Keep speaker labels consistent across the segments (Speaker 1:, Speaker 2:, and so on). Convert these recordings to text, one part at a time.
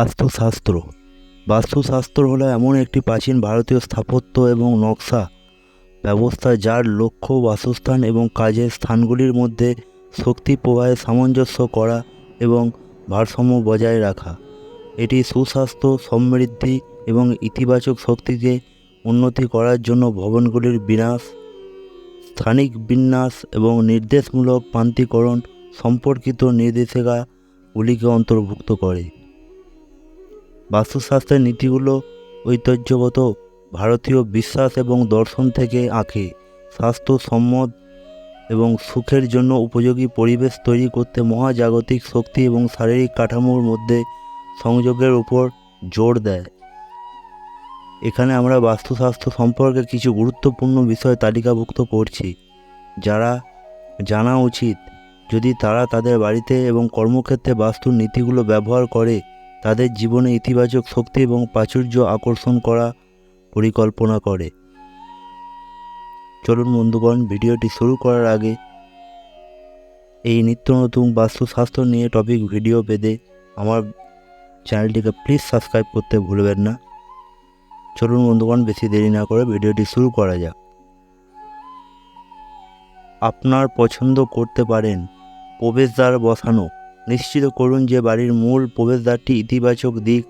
Speaker 1: বাস্তুশাস্ত্র। বাস্তুশাস্ত্র হলো এমন একটি প্রাচীন ভারতীয় স্থাপত্য এবং নকশা ব্যবস্থা যার লক্ষ্য বাসস্থান এবং কাজের স্থানগুলির মধ্যে শক্তি প্রবাহে সামঞ্জস্য করা এবং ভারসাম্য বজায় রাখা। এটি সুস্বাস্থ্য, সমৃদ্ধি এবং ইতিবাচক শক্তিকে উন্নতি করার জন্য ভবনগুলির বিনাশ, স্থানিক বিন্যাস এবং নির্দেশমূলক প্রান্তিকরণ সম্পর্কিত নির্দেশিকাগুলিকে অন্তর্ভুক্ত করে। বাস্তুশাস্ত্রের নীতিগুলো ঐতিহ্যগত, ভারতীয় বিশ্বাস এবং দর্শন থেকে আঁকে। স্বাস্থ্য, সম্মত এবং সুখের জন্য উপযোগী পরিবেশ তৈরি করতে মহাজাগতিক শক্তি এবং শারীরিক কাঠামোর মধ্যে সংযোগের উপর জোর দেয়। এখানে আমরা বাস্তুশাস্ত্র সম্পর্কে কিছু গুরুত্বপূর্ণ বিষয় তালিকাভুক্ত করছি, যারা জানা উচিত। যদি তারা তাদের বাড়িতে এবং কর্মক্ষেত্রে বাস্তুর নীতিগুলো ব্যবহার করে তাদের জীবনে ইতিবাচক শক্তি এবং প্রাচুর্য আকর্ষণ করা পরিকল্পনা করে। চলুন বন্ধুগণ, ভিডিওটি শুরু করার আগে এই নিত্য নতুন বাস্তুশাস্ত্র নিয়ে টপিক ভিডিও পেতে আমার চ্যানেলটিকে প্লিজ সাবস্ক্রাইব করতে ভুলবেন না। চলুন বন্ধুগণ, বেশি দেরি না করে ভিডিওটি শুরু করা যাক। আপনার পছন্দ করতে পারেন প্রবেশদ্বার বসানো। নিশ্চিত করুন যে বাড়ির মূল প্রবেশদ্বারটি ইতিবাচক দিক,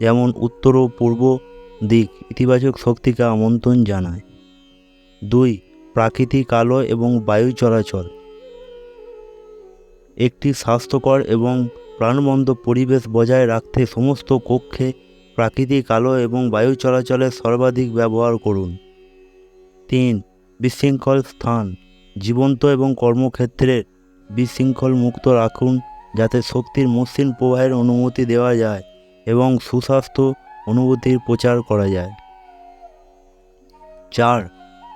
Speaker 1: যেমন উত্তর ও পূর্ব দিক, ইতিবাচক শক্তিকে আমন্ত্রণ জানায়। দুই, প্রাকৃতিক আলো এবং বায়ু চলাচল। একটি স্বাস্থ্যকর এবং প্রাণবন্ত পরিবেশ বজায় রাখতে সমস্ত কক্ষে প্রাকৃতিক আলো এবং বায়ু চলাচলের সর্বাধিক ব্যবহার করুন। তিন, বিশৃঙ্খল স্থান। জীবন্ত এবং কর্মক্ষেত্রের বিশৃঙ্খল মুক্ত রাখুন। যাতে শক্তির মসৃণ প্রবাহের অনুমতি দেওয়া যায় এবং সুস্বাস্থ্য অনুভূতির প্রচার করা যায়। চার,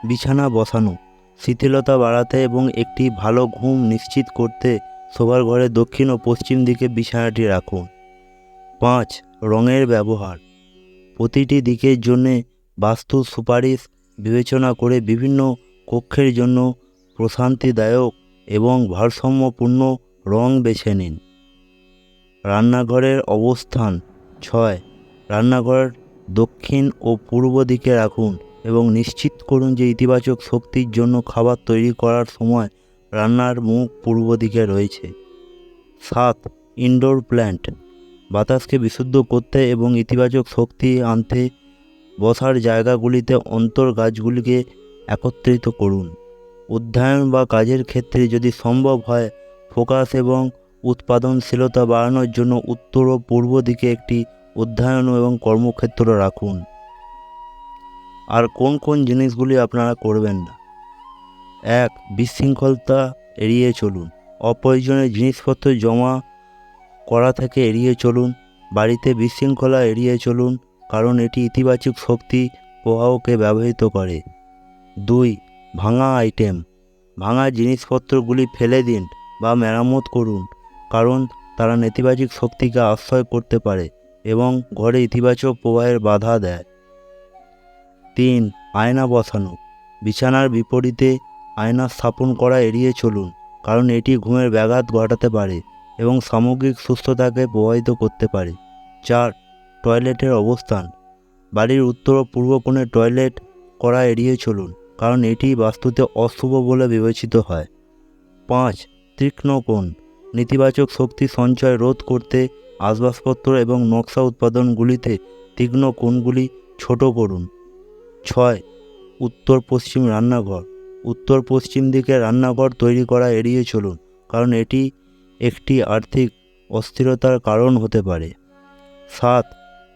Speaker 1: বিছানা বসানো। শিথিলতা বাড়াতে এবং একটি ভালো ঘুম নিশ্চিত করতে শোবার ঘরে দক্ষিণ ও পশ্চিম দিকে বিছানাটি রাখুন। পাঁচ, রঙের ব্যবহার। প্রতিটি দিকের জন্যে বাস্তু সুপারিশ, বিবেচনা করে বিভিন্ন কক্ষের জন্য প্রশান্তিদায়ক এবং ভারসাম্যপূর্ণ রং বেছে নিন। রান্নাঘরের অবস্থান ছয়। রান্নাঘর দক্ষিণ ও পূর্ব দিকে রাখুন এবং নিশ্চিত করুন যে ইতিবাচক শক্তির জন্য খাবার তৈরি করার সময় রান্নার মুখ পূর্ব দিকে রয়েছে। সাত। Indoor plant. বাতাসকে বিশুদ্ধ করতে এবং ইতিবাচক শক্তি আনতে বসার জায়গাগুলিতে অন্তর গাছগুলিকে একত্রিত করুন। অধ্যয়ন বা কাজের ক্ষেত্রে যদি সম্ভব হয় ফোকাস এবং উৎপাদনশীলতা বাড়ানোর জন্য উত্তর ও পূর্ব দিকে একটি অধ্যয়ন এবং কর্মক্ষেত্র রাখুন। আর কোন কোন জিনিসগুলি আপনারা করবেন না? এক, বিশৃঙ্খলতা এড়িয়ে চলুন। অপ্রয়োজনীয় জিনিসপত্র জমা করা থেকে এড়িয়ে চলুন। বাড়িতে বিশৃঙ্খলা এড়িয়ে চলুন, কারণ এটি ইতিবাচক শক্তি প্রবাহকে ব্যবহৃত করে। দুই, ভাঙা আইটেম ভাঙা জিনিসপত্রগুলি ফেলে দিন। বা মেরামত করুন, কারণ তারা নেতিবাচক শক্তিকে আশ্রয় করতে পারে এবং ঘরে ইতিবাচক প্রবাহের বাধা দেয়। তিন, আয়না বসানো। বিছানার বিপরীতে আয়না স্থাপন করা এড়িয়ে চলুন, কারণ এটি ঘুমের ব্যাঘাত ঘটাতে পারে এবং সামগ্রিক সুস্থতাকে প্রভাবিত করতে পারে। চার, টয়লেটের অবস্থান। বাড়ির উত্তর ও পূর্ব কোণে টয়লেট করা এড়িয়ে চলুন, কারণ এটি বাস্তুতে অশুভ বলে বিবেচিত হয়। পাঁচ তীক্ষ্ণ কোণ, নেতিবাচক শক্তি সঞ্চয় রোধ করতে আসবাবপত্র এবং নকশা উৎপাদনগুলিতে তীক্ষ্ণ কোণগুলি ছোট করুন। ছয়, উত্তর পশ্চিম রান্নাঘর। উত্তর পশ্চিম দিকে রান্নাঘর তৈরি করা এড়িয়ে চলুন, কারণ এটি একটি আর্থিক অস্থিরতার কারণ হতে পারে। সাত,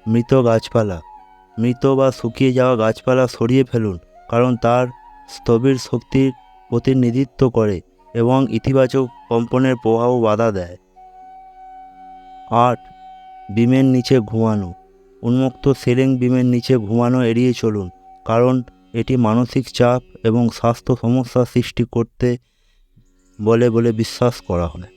Speaker 1: মৃত গাছপালা। মৃত বা শুকিয়ে যাওয়া গাছপালা সরিয়ে ফেলুন, কারণ তার স্থবির শক্তির প্রতিনিধিত্ব করে। এবং ইতিবাচক কম্পনের প্রভাব বাধা দেয়। আট, বিমের নিচে ঘুমানো। উন্মুক্ত সেরেং বিমের নিচে ঘুমানো এড়িয়ে চলুন, কারণ এটি মানসিক চাপ এবং স্বাস্থ্য সমস্যা সৃষ্টি করতে বলে বলে বিশ্বাস করা হয়।